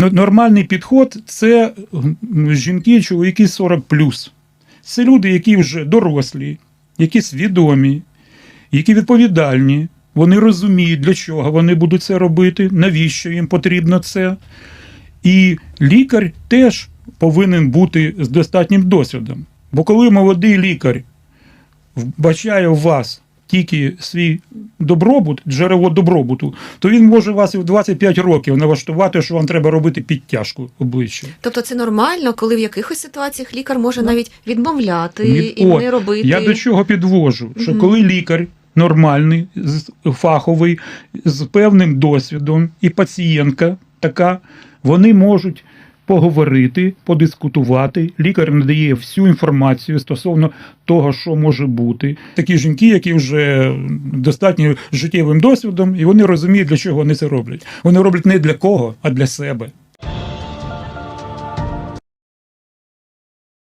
Ну, Нормальний підход це жінки, чоловіки 40 Це люди, які вже дорослі, які свідомі, які відповідальні. Вони розуміють, для чого вони будуть це робити, навіщо їм потрібно це. І лікар теж повинен бути з достатнім досвідом. Бо коли молодий лікар вбачає в вас тільки свій добробут, джерело добробуту, то він може вас і в 25 років налаштувати, що вам треба робити підтяжку обличчя. Тобто це нормально, коли в якихось ситуаціях лікар може навіть відмовляти Від- і От, не робити. Я до чого підвожу? Що Мгм. коли лікар нормальний, фаховий, з певним досвідом, і пацієнтка така, вони можуть поговорити, подискутувати. Лікар надає всю інформацію стосовно того, що може бути. Такі жінки, які вже достатньо життєвим досвідом, і вони розуміють, для чого вони це роблять. Вони роблять не для кого, а для себе.